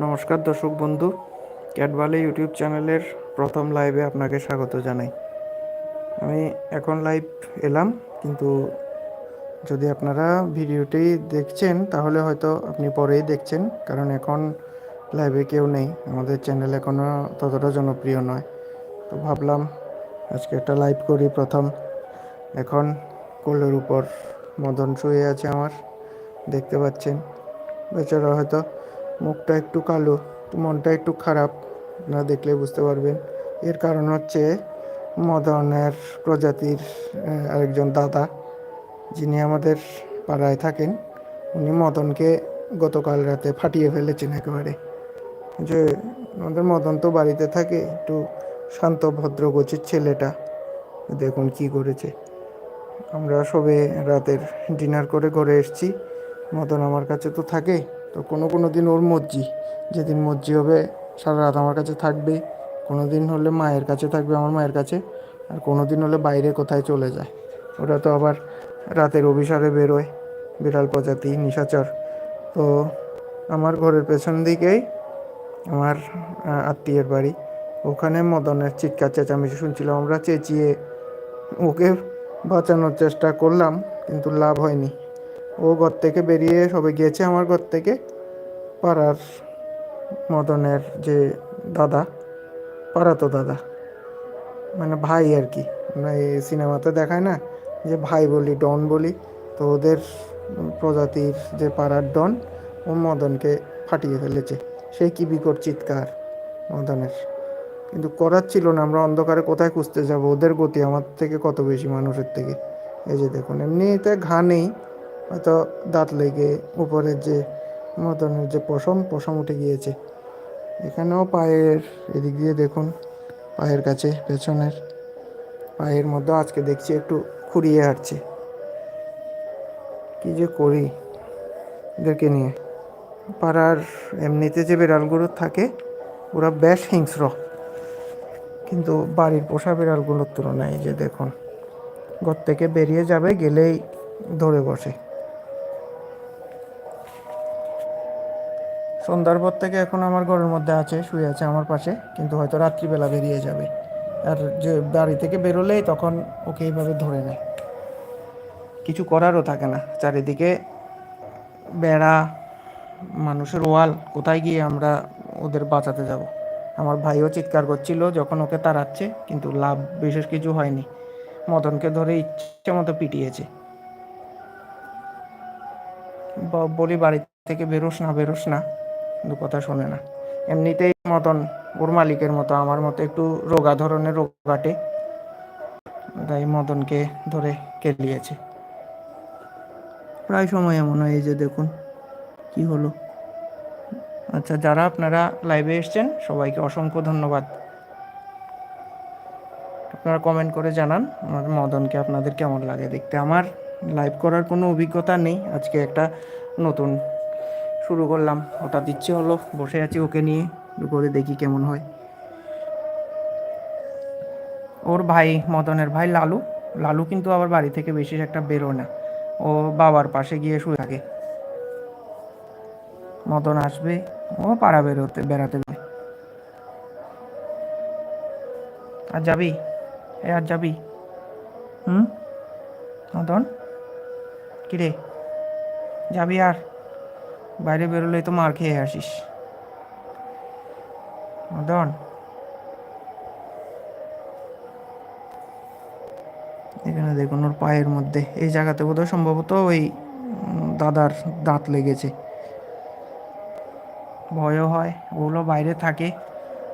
নমস্কার দর্শক বন্ধু ক্যাটবালে ইউটিউব চ্যানেলের প্রথম লাইভে আপনাকে স্বাগত জানাই। আমি এখন লাইভ এলাম, কিন্তু যদি আপনারা ভিডিওটি দেখছেন, তাহলে হয়তো আপনি পরেই দেখছেন, কারণ এখন লাইভে কেউ নেই। আমাদের চ্যানেল এখনও ততটা জনপ্রিয় নয়। তো ভাবলাম আজকে একটা লাইভ করি প্রথম। এখন কোলের উপর মদন শুয়ে আছে আমার, দেখতে পাচ্ছেন। বেচারা হয়তো মুখটা একটু কালো, মনটা একটু খারাপ, আপনারা দেখলে বুঝতে পারবেন। এর কারণ হচ্ছে মদনের প্রজাতির আরেকজন দাদা, যিনি আমাদের পাড়ায় থাকেন, উনি মদনকে গতকাল রাতে ফাটিয়ে ফেলেছেন একেবারে। যে আমাদের মদন তো বাড়িতে থাকে, একটু শান্ত, ভদ্র গোছের ছেলেটা। দেখুন কি করেছে। আমরা সবে রাতের ডিনার করে ঘরে এসেছি। মদন আমার কাছে তো থাকে। তো কোনো কোনো দিন ওর মর্জি যেদিন মর্জি হবে সারা রাত আমার কাছে থাকবে। কোনো দিন হলে মায়ের কাছে থাকবে আমার মায়ের কাছে। আর কোনো দিন হলে বাইরে কোথায় চলে যায়। ওরা তো আবার রাতের অভিসারে বেরোয়। বিড়াল প্রজাতি, নিশাচর। তো আমার ঘরের পেছন দিকেই আমার আত্মীয়ের বাড়ি। ওখানে মদনের চিৎকার চেঁচামেচি শুনছিলাম। আমরা চেঁচিয়ে ওকে বাঁচানোর চেষ্টা করলাম, কিন্তু লাভ হয়নি। ও ঘর থেকে বেরিয়ে সবে গিয়েছে আমার ঘর থেকে। পাড়ার মদনের যে দাদা পাড়াতো দাদা। মানে ভাই আর কি। আমরা এই সিনেমাতে দেখায় না, যে ভাই বলি, ডন বলি। তো ওদের প্রজাতির যে পাড়ার ডন, ও মদনকে ফাটিয়ে ফেলেছে। সেই কি বিকট চিৎকার মদনের। কিন্তু করার ছিল না, আমরা অন্ধকারে কোথায় খুঁজতে যাব? ওদের গতি আমার থেকে কত বেশি মানুষের থেকে? এই যে দেখুন, এমনিতে ঘা নেই। হয়তো দাঁত লেগে উপরের যে মদনের যে পশম পশম উঠে গিয়েছে। এখানেও পায়ের, এদিক দিয়ে দেখুন, পায়ের কাছে, পেছনের, পায়ের মধ্যে আজকে দেখছি একটু খুঁড়িয়ে হাঁটছে। কি যে করি এদেরকে নিয়ে? পাড়ার এমনিতে যে বিড়ালগুলো থাকে, ওরা বেশ হিংস্র। কিন্তু বাড়ির পোষা বিড়ালগুলোর তুলনায় যে দেখুন ঘর থেকে বেরিয়ে যাবে, গেলেই ধরে বসে। সন্ধ্যার পর থেকে এখন আমার ঘরের মধ্যে আছে, শুয়ে আছে আমার পাশে, কিন্তু হয়তো রাত্রিবেলা বেরিয়ে যাবে। আর যে বাড়ি থেকে বেরোলেই তখন ওকে এইভাবে ধরে নেয়। কিছু করারও থাকে না। চারিদিকে বেড়া, মানুষের ওয়াল, কোথায় গিয়ে আমরা ওদের বাঁচাতে যাব? আমার ভাইও চিৎকার করছিল যখন ওকে তাড়াচ্ছে, কিন্তু লাভ বিশেষ কিছু হয়নি। মদনকে ধরে ইচ্ছে মতো পিটিয়েছে। বলি বাড়ি থেকে বেরোস না বেরোস না। কিন্তু কথা শোনে না। এমনিতেই মতন ওর মালিকের মতো, আমার মতো একটু রোগা ধরনের রোগ কাটে তাই মদনকে ধরে কেলিয়েছে। প্রায় সময় এমন হয় এই যে দেখুন, কি হলো। আচ্ছা যারা আপনারা লাইভে এসছেন, সবাইকে অসংখ্য ধন্যবাদ। আপনারা কমেন্ট করে জানান, আমার মদনকে আপনাদের কেমন লাগে দেখতে। আমার লাইভ করার কোনো অভিজ্ঞতা নেই। আজকে একটা নতুন শুরু করলাম। হঠাৎ ইচ্ছে হলো, বসে আছি ওকে নিয়ে, করে দেখি কেমন হয়। ওর ভাই, মদনের ভাই লালু। লালু কিন্তু আবার বাড়ি থেকে বেশি একটা বেরোয় না। ও বাবার পাশে গিয়ে শুয়ে থাকে। মদন আসবে, ও পাড়া বেরোতে, বেড়াতে আর যাবি? এ, আর যাবি? হুম? মদন? কিরে? যাবি আর? বাইরে বেরোলেই তো মার খেয়ে আসিস। মদন। এখানে দেখুন ওর পায়ের মধ্যে। এই জায়গাতে বোধহয় সম্ভবত ওই দাদার দাঁত লেগেছে। ভয়ও হয়, ওগুলো বাইরে থাকে।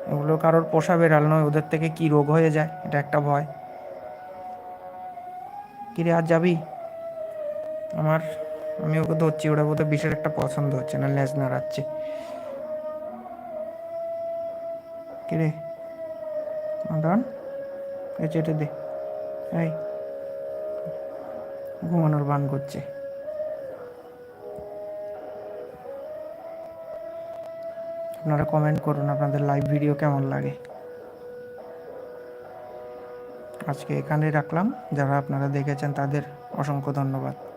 ওগুলো কারোর পোষা বেড়াল নয়, ওদের থেকে কি রোগ হয়ে যায়, এটা একটা ভয়। কিরে আর যাবি? আমার আমি ওকে ধরছি ওটা বোধহয় বিশেষ একটা পছন্দ হচ্ছে না, লেজ নাড়াচ্ছে। কিরে মদন এ চেটে দে। এই, ঘুমানোর বান করছে। আপনারা কমেন্ট করুন, আপনাদের লাইভ ভিডিও কেমন লাগে? আজকে এখানেই রাখলাম। যারা আপনারা দেখেছেন, তাদের অসংখ্য ধন্যবাদ।